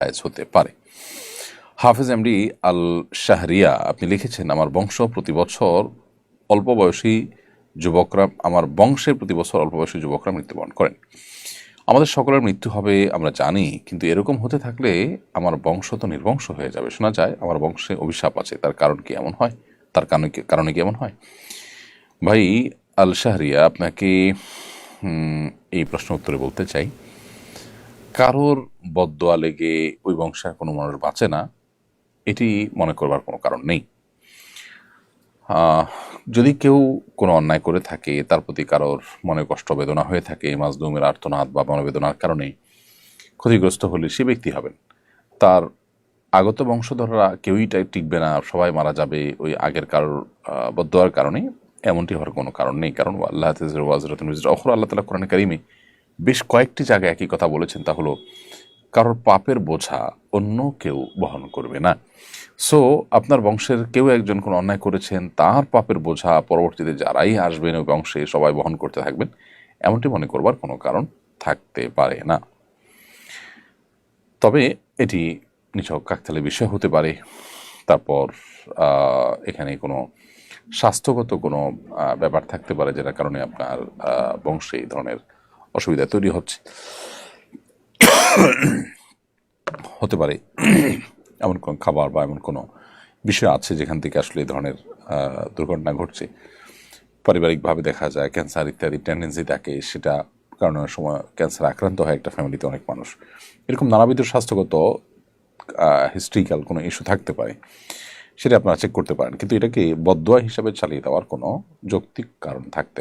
জায়েজ হতে পারে। হাফেজ এমডি আল শাহরিয়া আপনি লিখেছেন, আমার বংশ প্রতি বছর অল্প বয়সী যুবকরা, আমার বংশের প্রতি বছর অল্প বয়সী যুবকরা মৃত্যুবরণ করেন। আমাদের সকলের মৃত্যু হবে, আমরা জানি, কিন্তু এরকম হতে থাকলে আমার বংশ তো নির্বংশ হয়ে যাবে। শোনা যায়, আমার বংশে অভিশাপ আছে, তার কারণ কি এমন হয়? তার কারণে কি কারণে কি এমন হয়? ভাই আল শাহরিয়া আপনাকে এই প্রশ্ন উত্তরে বলতে চাই। কারোর বদদোয়া লেগে ওই বংশের কোনো মানুষ বাঁচে না এটি মনে করবার কোনো কারণ নেই। যদি কেউ কোনো অন্যায় করে থাকে তার প্রতি কারোর মনে কষ্ট বেদনা হয়ে থাকে মাজলুমের আর্তনাদ বা মনোবেদনার কারণে ক্ষতিগ্রস্ত হলে সে ব্যক্তি হবেন। তার আগত বংশধররা কেউই টিকবে না সবাই মারা যাবে ওই আগের কারোর আহ, বদদোয়ার কারণে। এমনটি হওয়ার কোনো কারণ নেই কারণ আল্লাহ অখর আল্লাহ তালা কোরআন কারিমে বেশ কয়েকটি জায়গায় একই কথা বলেছেন, তা হলো, কারোর পাপের বোঝা অন্য কেউ বহন করবে না। সো আপনার বংশের কেউ একজন কোনো অন্যায় করেছেন, তার পাপের বোঝা পরবর্তীতে যারাই আসবেন ওই বংশে সবাই বহন করতে থাকবেন, এমনটি মনে করবার কোনো কারণ থাকতে পারে না। তবে এটি নিছক কাকতালে বিষয় হতে পারে। তারপর এখানে কোনো স্বাস্থ্যগত কোনো ব্যাপার থাকতে পারে, যেটার কারণে আপনার বংশে এই ধরনের অসুবিধা তৈরি হচ্ছে। হতে পারে এমন কোনো খাবার বা এমন কোনো বিষয় আছে যেখান থেকে আসলে এই ধরনের দুর্ঘটনা ঘটছে। পারিবারিকভাবে দেখা যায় ক্যান্সার ইত্যাদি টেন্ডেন্সি থাকে, সেটা কারণ অনেক সময় ক্যান্সার আক্রান্ত হয় একটা ফ্যামিলিতে অনেক মানুষ। এরকম নানাবিধ স্বাস্থ্যগত হিস্ট্রিক্যাল কোনো ইস্যু থাকতে পারে, সেটা আপনারা চেক করতে পারেন। কিন্তু এটাকে বদোয়া হিসাবে চালিয়ে দেওয়ার কোনো যৌক্তিক কারণ থাকতে